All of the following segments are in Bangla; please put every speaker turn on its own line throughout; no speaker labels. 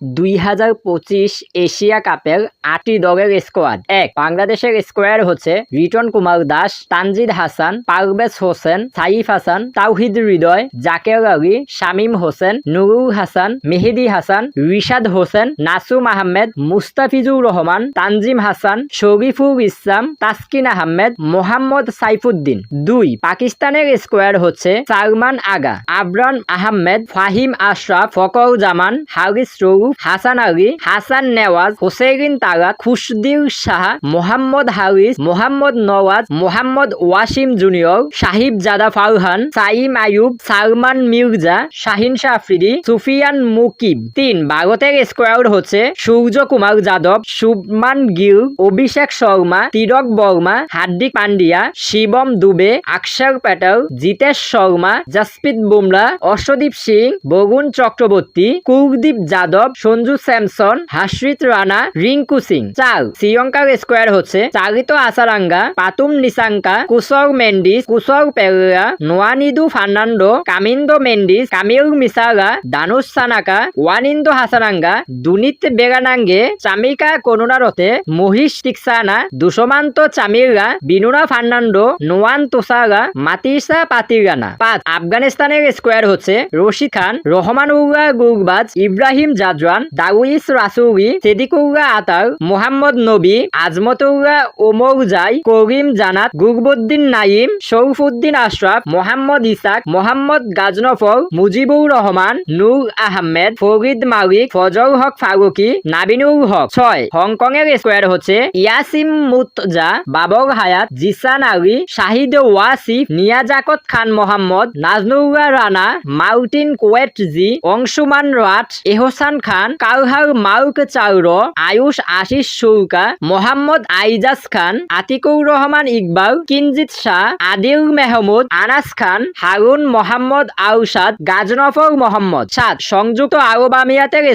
দুই হাজার পঁচিশ এশিয়া কাপের আটটি দলের স্কোয়াড। এক, বাংলাদেশের স্কোয়াড হচ্ছে রিটন কুমার দাস, তানজিদ হাসান, পারভেজ হোসেন, সাইফ হাসান, তাওহিদ হৃদয়, জাকের আলী, শামীম হোসেন, নুরুল হাসান, মেহেদি হাসান, রিশাদ হোসেন, নাসুম আহমেদ, মুস্তাফিজুর রহমান, তানজিম হাসান, শরীফুল ইসলাম, তাসকিন আহমেদ, মোহাম্মদ সাইফুদ্দিন। দুই, পাকিস্তানের স্কোয়াড হচ্ছে সালমান আগা, আবরান আহমেদ, ফাহিম আশরাফ ফকর জামান হারিস রৌফ হাসান আলী, হাসান নেওয়াজ, হোসেইন তারা খুশদির শাহ, মোহাম্মদ হারিস মোহাম্মদ নওয়াজ, মোহাম্মদ ওয়াসিম জুনিয়র সাহিব জাদা ফারহান, সাইম আয়ুব সালমান মির্জা, শাহিন শাহ সুফিয়ান মুকিব। তিন, ভারতের স্কোয়াড হচ্ছে সূর্য কুমার যাদব, শুভমান গিল, অভিষেক শর্মা তিরক বর্মা, হার্দিক পান্ডিয়া শিবম দুবে আকসার প্যাটেল, জিতেশ শর্মা, জাসপ্রীত বুমরা, অর্শদীপ সিং বগুন চক্রবর্তী, কুলদীপ যাদব সঞ্জু স্যামসন, হাসরিত রানা, রিঙ্কু সিং। চার শ্রীলঙ্কার স্কোয়াড হচ্ছে চারিত আসারাঙ্গা পাতুম নিসাঙ্কা কুশর মেন্ডিস কুশর পেরেরা, নোয়ানিদু ফার্নান্ডো, কামিন্দো মেন্ডিস, কামিল মিসারা দানুষ সানাকা, ওয়ানিন্দো হাসারাঙ্গা, দুনিত বেগানাঙ্গে, চামিকা করুণারতে মহিষ টিকসানা দুসমান্ত চামিররা বিনুরা ফার্নান্ডো, নোয়ান তোসাগা মাতিসা পাতিগানা পাঁচ, আফগানিস্তানের স্কোয়ার হচ্ছে রশিদ খান রহমানুল্লাহ গুগবাজ ইব্রাহিম জাজওয়ান দাউইস রাসুরি সেদিকুল্লাহ আতার মোহাম্মদ নবী আজমতুল্লাহ ওমর জাই করিম জানাত গুরবুদ্দিন নাইম শরফুদ্দিন আশরাফ, মোহাম্মদ ইসাক, মোহাম্মদ গাজনফর মুজিবুর রহমান, নূর আহমেদ, ফরিদ মালিক, ফজল হক ফারুকি, নাবিনুল হক। ছয়, হংকংয়ের স্কোয়াড হচ্ছে Yasim মুতজা, Babar Hayat, Zeeshan Ali, Shahid Wasif, নিয়াজাকত Khan Mohammad, Nasrullah Rana, Martin Coetzee Anshuman Rath, Ehsan Khan কাউহার মাউক চাউর, আয়ুষ আশিস সুরকা, মোহাম্মদ আইজাজ খান, আতিকুর রহমান ইকবাল, কিনজিত শাহ, আদিল মেহমুদ, আনাস খান, হারুন মোহাম্মদ আউসাদ গাজনফর মোহাম্মদ। সাত, সংযুক্ত আরব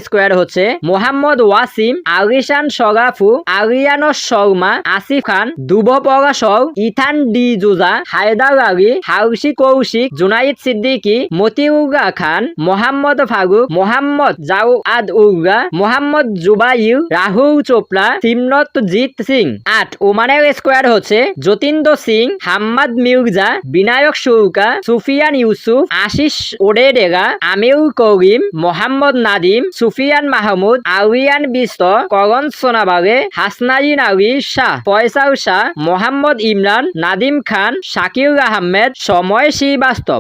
স্কোয়াড হচ্ছে মোহাম্মদ ওয়াসিম আলিশান সরাফু, আরিয়ানো শর্মা, আসিফ খান দুব পরাশর ইথান ডি জুজা, হায়দার আলী, হাউসি কৌশিক, জুনাইদ সিদ্দিকী মতিউল্লাহ খান মোহাম্মদ ফারুক, মোহাম্মদ জাওয়াদ উল্লাহ মোহাম্মদ জুবাইর, রাহুল চোপড়া সিমনত জিৎ সিং। আট ওমানের স্কোয়াড হচ্ছে। যতীন্দ্র সিং, হাম্মাদ মির্জা, বিনায়ক সুরকা সুফিয়ান ইউসুফ, আশিস ওডেডেরা আমির করিম, মোহাম্মদ নাদিম, সুফিয়ান মাহমুদ, আরিয়ান বিস্ত করণ সোনাবাগে হাসনাইন আলী শাহ, ফয়সাল শাহ, মোহাম্মদ ইমরান, নাদিম খান শাকির আহমেদ, সময় শ্রীবাস্তব।